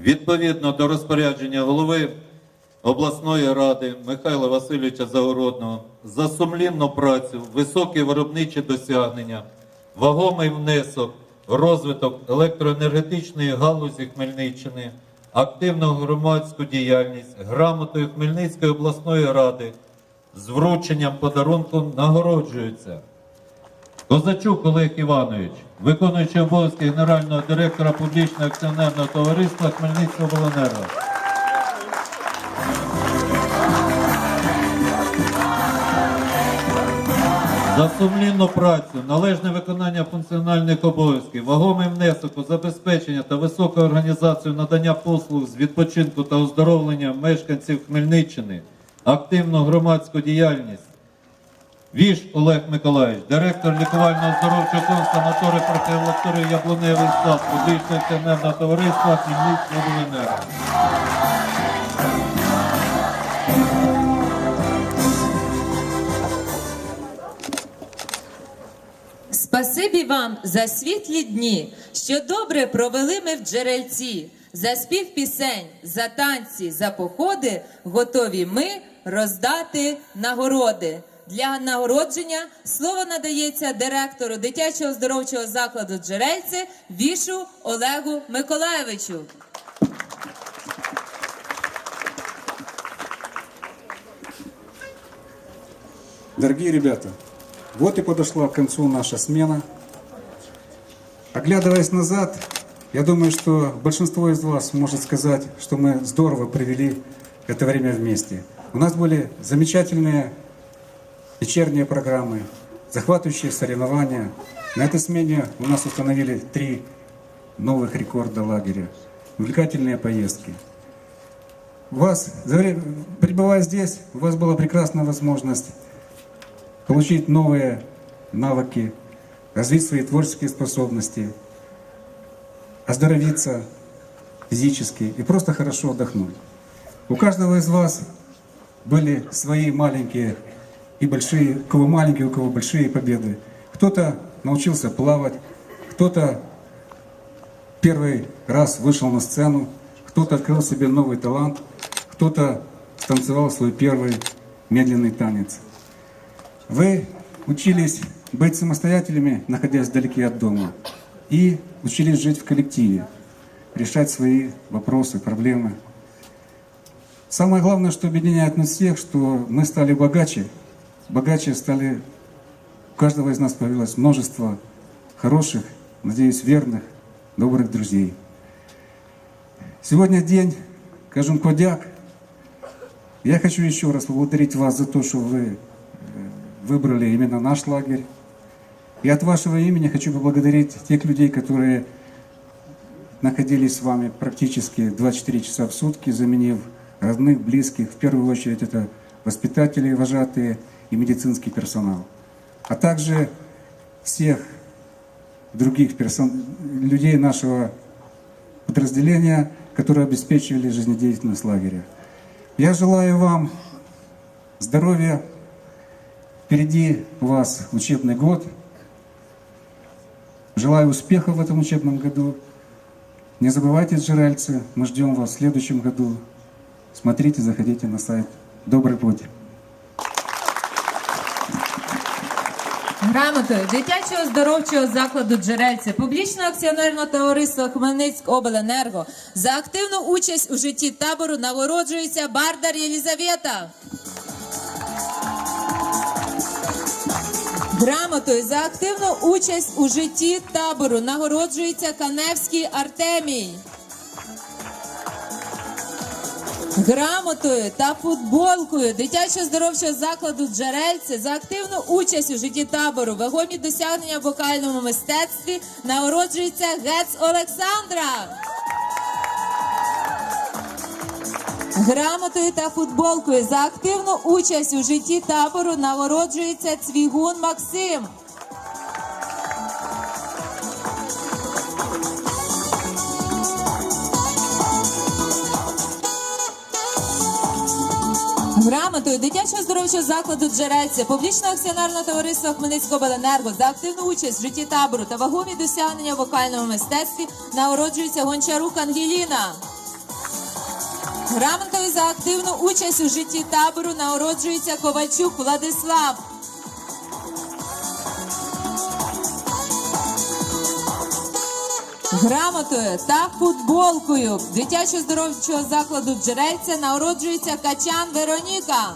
Відповідно до розпорядження голови обласної ради Михайла Васильовича Загородного за сумлінну працю, високі виробничі досягнення, вагомий внесок розвиток електроенергетичної галузі Хмельниччини, активну громадську діяльність, грамотою Хмельницької обласної ради з врученням подарунку нагороджується. Козачук Олег Іванович, виконуючий обов'язки генерального директора публічного акціонерного товариства Хмельницького обленерго. За сумлінну працю, належне виконання функціональних обов'язків, вагомий внесок у забезпечення та високу організацію надання послуг з відпочинку та оздоровлення мешканців Хмельниччини, активну громадську діяльність, Віж Олег Миколаївич, директор лікувально-оздоровчого комплексу санаторію профілакторії Яблуневий сад, публічного акціонерного товариства Хмельницького обленерго. Спасибі вам за світлі дні, що добре провели ми в джерельці. За спів пісень, за танці, за походи готові ми роздати нагороди. Для нагородження слово надається директору дитячого здоровчого закладу Джерельце Вішу Олегу Миколаєвичу. Дорогие ребята, вот и подошла к концу наша смена. Оглядываясь назад, я думаю, что большинство из вас может сказать, что мы здорово провели это время вместе. У нас были замечательные вечерние программы, захватывающие соревнования. На этой смене у нас установили три новых рекорда лагеря, увлекательные поездки. У вас, пребывая здесь, у вас была прекрасная возможность получить новые навыки, развить свои творческие способности, оздоровиться физически и просто хорошо отдохнуть. У каждого из вас были свои маленькие и большие, у кого маленькие, у кого большие победы. Кто-то научился плавать, кто-то первый раз вышел на сцену, кто-то открыл себе новый талант, кто-то станцевал свой первый медленный танец. Вы учились быть самостоятельными, находясь вдалеке от дома, и учились жить в коллективе, решать свои вопросы, проблемы. Самое главное, что объединяет нас всех, что мы стали богаче. Богаче стали, у каждого из нас появилось множество хороших, надеюсь, верных, добрых друзей. Сегодня день Кажун Кодяк. Я хочу еще раз поблагодарить вас за то, что вы выбрали именно наш лагерь. И от вашего имени хочу поблагодарить тех людей, которые находились с вами практически 24 часа в сутки, заменив родных, близких. В первую очередь это воспитатели, вожатые и медицинский персонал. А также всех других персон... людей нашего подразделения, которые обеспечивали жизнедеятельность лагеря. Я желаю вам здоровья, Впереди у вас учебный год. Желаю успехов в этом учебном году. Не забывайте, джеральцы, мы ждем вас в следующем году. Смотрите, заходите на сайт. Добрый путь! Грамотою дитячого здоровчого закладу Джерельце, публічного акціонерного товариства Хмельницькобленерго за активну участь у житті табору нагороджується Бардар Єлізавета. Грамотою за активну участь у житті табору нагороджується Каневський Артемій. Грамотою та футболкою дитячого здоровчого закладу Джерельце за активну участь у житті табору, вагомі досягнення в вокальному мистецтві нагороджується Гец Олександра. Грамотою та футболкою за активну участь у житті табору нагороджується Цвігун Максим. Грамотою дитячого здоров'ячого закладу Джерельця, публічного акціонерного товариства Хмельницького Беленерго за активну участь в житті табору та вагомі досягнення в вокальному мистецтві нагороджується Гончарук Ангеліна. Грамотою за активну участь у житті табору народжується Ковальчук Владислав. Грамотою та футболкою дитячо-здоровчого закладу Джерельця народжується Качан Вероніка.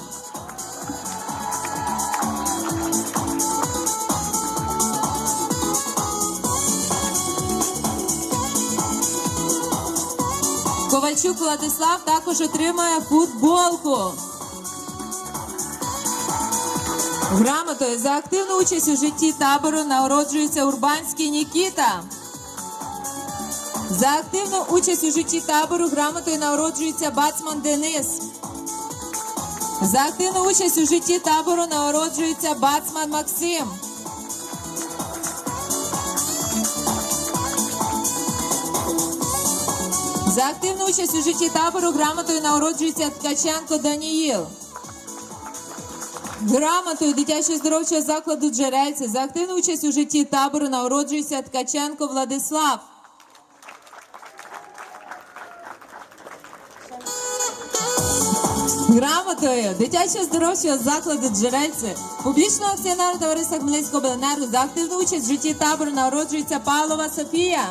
Ковальчук Владислав також отримає футболку. Грамотою за активну участь у житті табору народжується Урбанський Нікіта. За активну участь у житті табору грамотою народжується Бацман Денис. За активну участь у житті табору народжується Бацман Максим. За активну участь у житті табору грамотою народжується Ткаченко Даніїл. Грамотою дитячо здоровчого закладу Джерельце за активну участь у житті табору народжується Ткаченко Владислав. Грамотою дитячо здоровчого закладу Джерельце публічного акціонерного товариства Хмельницького обленерго за активну участь в житті табору народжується Павлова Софія.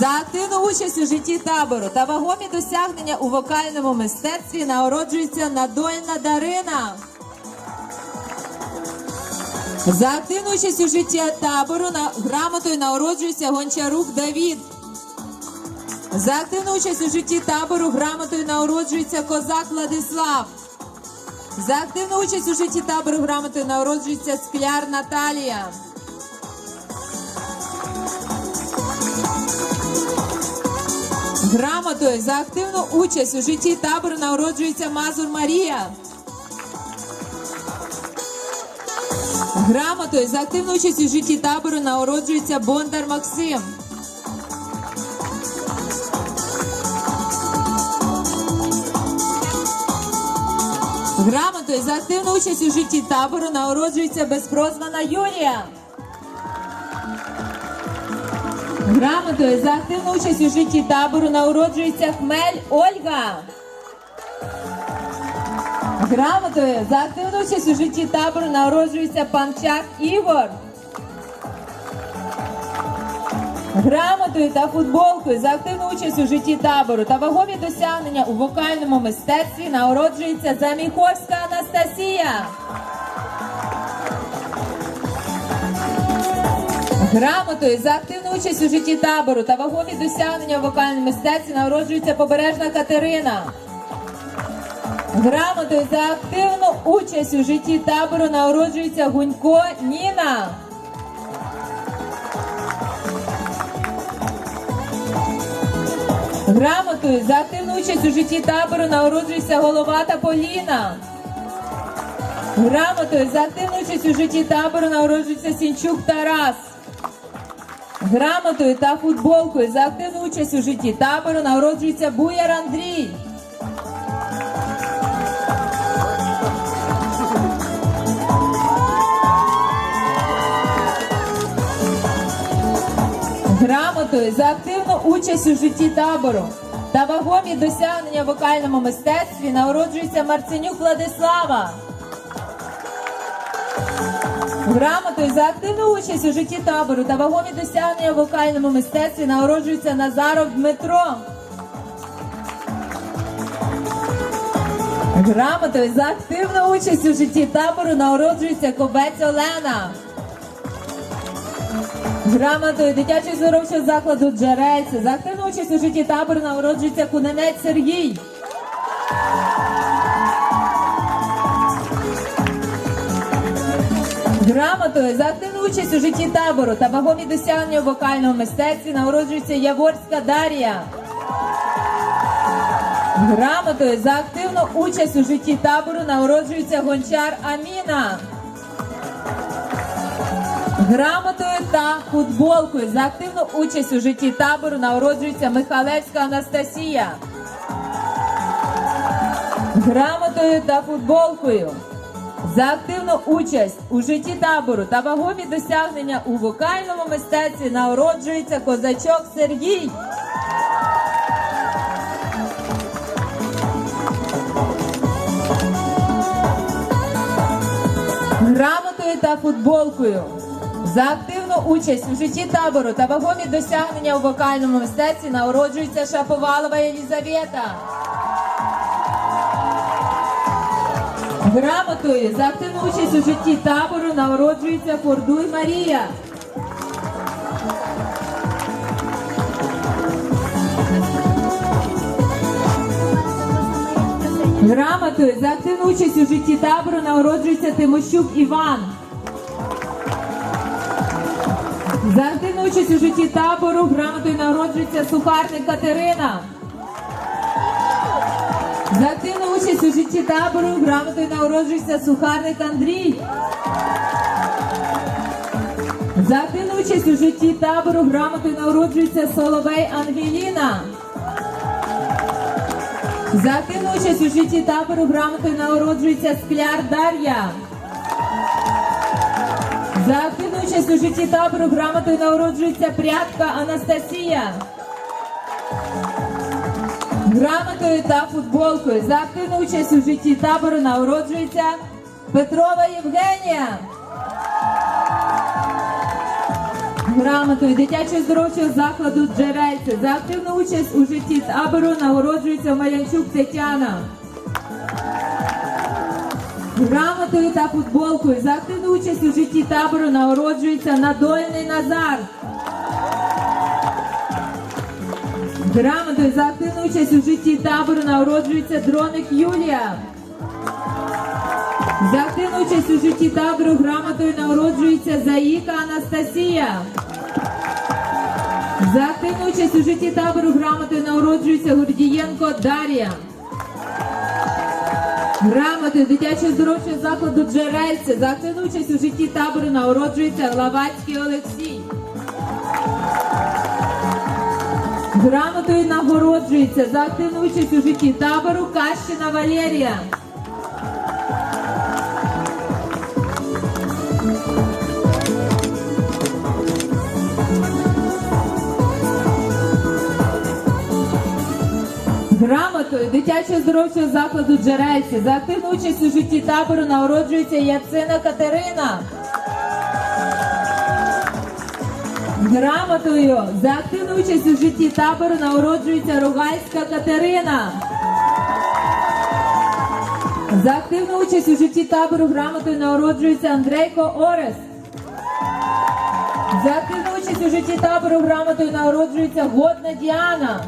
За активну участь у житті табору та вагомі досягнення у вокальному мистецтві народжується Надойна Дарина. За активну участь у житті табору на грамотою народжується Гончарук Давід. За активну участь у житті табору грамотою народжується Козак Владислав. За активну участь у житті табору грамотою народжується Скляр Наталія. Грамотою за активну участь у житті табору народжується Мазур Марія. Грамотою за активну участь у житті табору народжується Бондар Максим. Грамотою за активну участь у житті табору народжується безпрозвана Юлія. Грамотою за активну участь у житті табору народжується Хмель Ольга. Грамотою за активну участь у житті табору народжується Панчак Ігор. Грамотою та футболкою за активну участь у житті табору та вагові досягнення у вокальному мистецтві народжується Заміховська Анастасія. Грамотою за активну участь у житті табору та вагові досягнення у вокальному мистецтві народжується Побережна Катерина. Грамотою за активну участь у житті табору народжується Гунько Ніна. Грамотою за активну участь у житті табору народжується Головата Поліна. Грамотою за активну участь у житті табору народжується Сінчук Тарас. Грамотою та футболкою за активну участь у житті табору народжується Буяр Андрій. Грамотою за активну участь у житті табору та вагомі досягнення в вокальному мистецтві народжується Марценюк Владислава. Грамотою за активну участь у житті табору та вагомі досягнення в вокальному мистецтві народжується Назаров Дмитро. Грамотою за активну участь у житті табору народжується Кобець Олена. Грамотою дитячого здоровчого закладу Джерельце за активну участь у житті табору народжується Куненець Сергій. Грамотою за активну участь у житті табору та вагомі досягнення в вокальному мистецтві народжується Яворська Дар'я. Грамотою за активну участь у житті табору народжується Гончар Аміна грамотою та футболкою. За активну участь у житті табору народжується Михалевська Анастасія. Грамотою та футболкою. За активну участь у житті табору та вагомі досягнення у вокальному мистецтві народжується козачок Сергій. Грамотою та футболкою. За активну участь у житті табору та вагомі досягнення у вокальному мистецтві нагороджується Шаповалова Єлізавета. Грамотою за активну участь у житті табору нагороджується Фордуй Марія. Грамотою за активну участь у житті табору нагороджується Тимощук Іван. За активну участь у житті табору грамотою нагороджується Сухарник Катерина. За активну участь у житті табору грамотою нагороджується Сухарник Андрій. За активну участь у житті табору грамотою нагороджується Соловей Ангеліна. За активну участь у житті табору грамотою нагороджується Скляр Дар'я. За активну участь у житті табору грамотою нагороджується Прядка Анастасія. Грамотою та футболкою за активну участь у житті табору нагороджується Петрова Євгенія. Грамотою дитячого здоровчого закладу Джерельце за активну участь у житті табору нагороджується Малянчук Тетяна. Грамотою та футболкою за активну участь у житті табору нагороджується Надольний Назар. Грамотою за активну участь у житті табору нагороджується Дроник Юлія. За активну участь у житті табору грамотою нагороджується Заїка Анастасія. За активну участь у житті табору грамотою нагороджується Гордієнко Дар'я. Грамотою дитячого здоровчого закладу Джерельце за активну участь у житті табору нагороджується Лавацький Олексій. Грамотою нагороджується за активну участь у житті табору Кащина Валерія. Грамотою дитячого здоровчого закладу Джерельці за активну участь у житті табору нагороджується Яцина Катерина. Грамотою за активну участь у житті табору нагороджується Ругальська Катерина. За активну участь у житті табору грамотою нагороджується Андрейко Орес. За активну участь у житті табору грамотою нагороджується Годна Діана.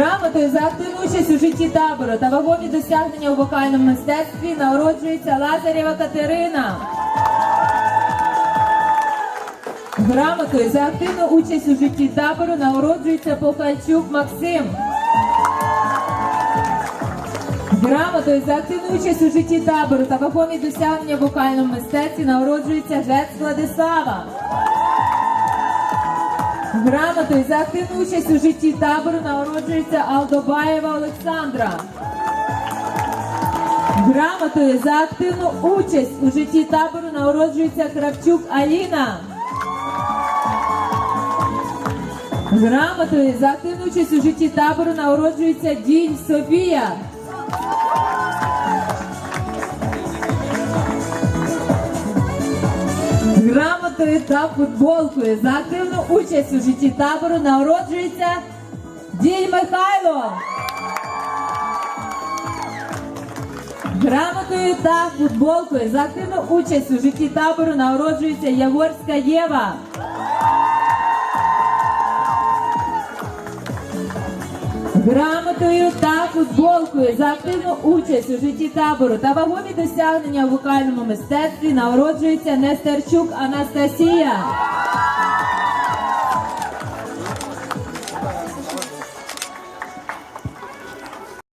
Грамотою за активну участь у житті табору та вагомі досягнення у вокальному мистецтві нагороджується Лазарєва Катерина. Грамотою за активну участь у житті табору нагороджується Похальчук Максим. Грамотою за активну участь у житті табору та вагомі досягнення в вокальному мистецтві нагороджується Гец Владислава. Грамотою за активну участь у житті табору нагороджується Алдобаєва Олександра. Грамотою за активну участь у житті табору нагороджується Кравчук Аліна. Грамотою за активну участь у житті табору нагороджується Дінь Софія. Грамотою та футболкою за активну участь у житті табору народжується Дій Михайло. Грамотою та футболкою за активну участь у житті табору народжується Яворська Єва. Грамотою та футболкою за активну участь у житті табору та вагомі досягнення у вокальному мистецтві Народжується Нестерчук Анастасія.